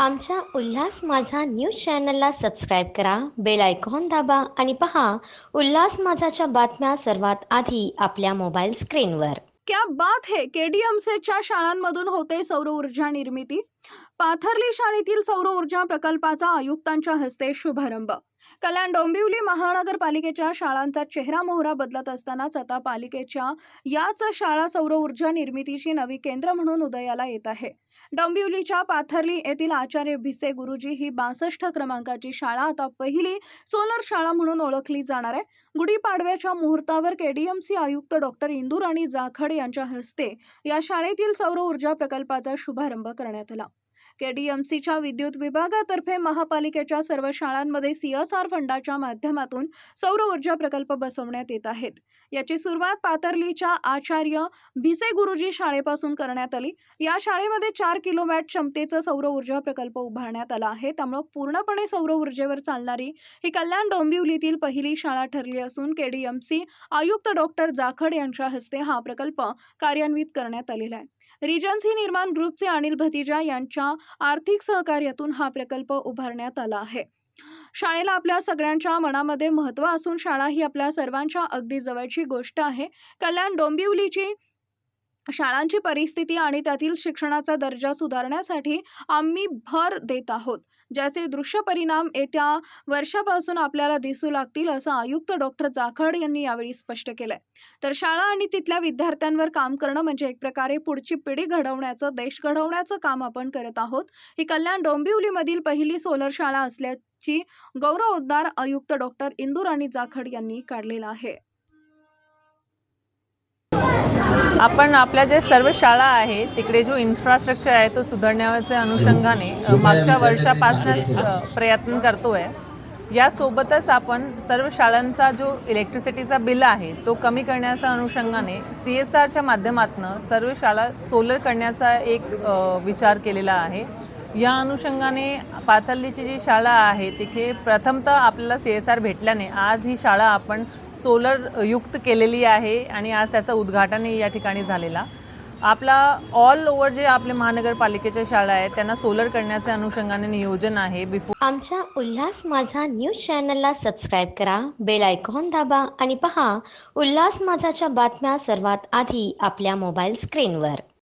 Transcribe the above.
आमच्या उल्हास माझा न्यूज चॅनलला सबस्क्राईब करा बेल आयकॉन दाबा आणि पहा उल्हास माझाच्या बातम्या सर्वात आधी आपल्या मोबाईल स्क्रीनवर. क्या बात है केडीएमसीच्या शाळांमधून होते सौर ऊर्जा निर्मिती? पाथर्ली शाळेतील सौर ऊर्जा प्रकल्पाचा आयुक्तांच्या हस्ते शुभारंभ. कल्याण डोंबिवली महानगरपालिकेच्या शाळांचा चेहरा मोहरा बदलत असतानाच आता पालिकेच्या याच शाळा सौर ऊर्जा निर्मितीची नवी केंद्र म्हणून उदयाला येत आहे. डोंबिवलीच्या पाथर्ली येथील आचार्य भिसे गुरुजी ही बासष्ट क्रमांकाची शाळा आता पहिली सोलर शाळा म्हणून ओळखली जाणार आहे. गुढीपाडव्याच्या मुहूर्तावर केडीएमसी आयुक्त डॉक्टर इंदूर आणि जाखड यांच्या हस्ते या शाळेतील सौर ऊर्जा प्रकल्पाचा शुभारंभ करण्यात आला. केडीएमसीच्या विद्युत विभागातर्फे महापालिकेच्या सर्व शाळांमध्ये सीएसआर फंडाच्या माध्यमातून सौर ऊर्जा प्रकल्प बसवण्यात येत आहेत. याची सुरुवात पातर्लीच्या आचार्य भिसे गुरुजी शाळेपासून करण्यात आली. या शाळेमध्ये चार किलोवॅट क्षमतेचा सौर ऊर्जा प्रकल्प उभारण्यात आला आहे. त्यामुळे पूर्णपणे सौर ऊर्जेवर चालणारी ही कल्याण डोंबिवलीतील पहिली शाळा ठरली असून केडीएमसी आयुक्त डॉक्टर जाखड यांच्या हस्ते हा प्रकल्प कार्यान्वित करण्यात आलेला आहे. रिजन्सी निर्माण ग्रुपचे अनिल भतिजा यांच्या आर्थिक सहकार्यातून हा प्रकल्प उभारण्यात आला आहे. शाळेला आपल्या सगळ्यांच्या मनामध्ये महत्त्व असून शाळा ही आपल्या सर्वांच्या अगदी जवळची गोष्ट आहे. कल्याण डोंबिवलीची शाळांची परिस्थिती आणि त्यातील शिक्षणाचा दर्जा सुधारण्यासाठी आम्ही भर देत आहोत. ज्याचे दृश्य परिणाम येत्या वर्षापासून आपल्याला दिसू लागतील असं आयुक्त डॉक्टर जाखड यांनी यावेळी स्पष्ट केलंय. तर शाळा आणि तिथल्या विद्यार्थ्यांवर काम करणं म्हणजे एक प्रकारे पुढची पिढी घडवण्याचं देश घडवण्याचं काम आपण करत आहोत. ही कल्याण डोंबिवलीमधील पहिली सोलर शाळा असल्याची गौरवोद्गार आयुक्त डॉक्टर इंदुराणी जाखड यांनी काढलेला आहे. आपण आपल्या जे सर्व शाळा आहे तिकडे जो इन्फ्रास्ट्रक्चर आहे तो सुधारण्याच्या अनुषंगाने मागच्या वर्षापासूनच अ, प्रयत्न करतो आहे यासोबतच आपण सर्व शाळांचा जो इलेक्ट्रिसिटीचा बिल आहे तो कमी करण्याच्या अनुषंगाने सी एस आरच्या माध्यमातून सर्व शाळा सोलर करण्याचा एक विचार केलेला आहे. या अनुषंगाने पाथर्लीची जी शाळा आहे तिथे प्रथमतः आपल्याला सी एस आर भेटल्याने आज ही शाळा आपण सोलर युक्त केलेली आहे आणि आज त्याचं उद्घाटनही या ठिकाणी झालेला. आपला ऑल ओव्हर जे आपले महानगरपालिकेच्या शाळा आहेत त्यांना सोलर करण्याच्या अनुषंगाने नियोजन आहे. बिफोर आमच्या उल्हास माझा न्यूज चॅनलला सबस्क्राईब करा बेल आयकॉन दाबा आणि पहा उल्हास माझाच्या बातम्या सर्वात आधी आपल्या मोबाईल स्क्रीनवर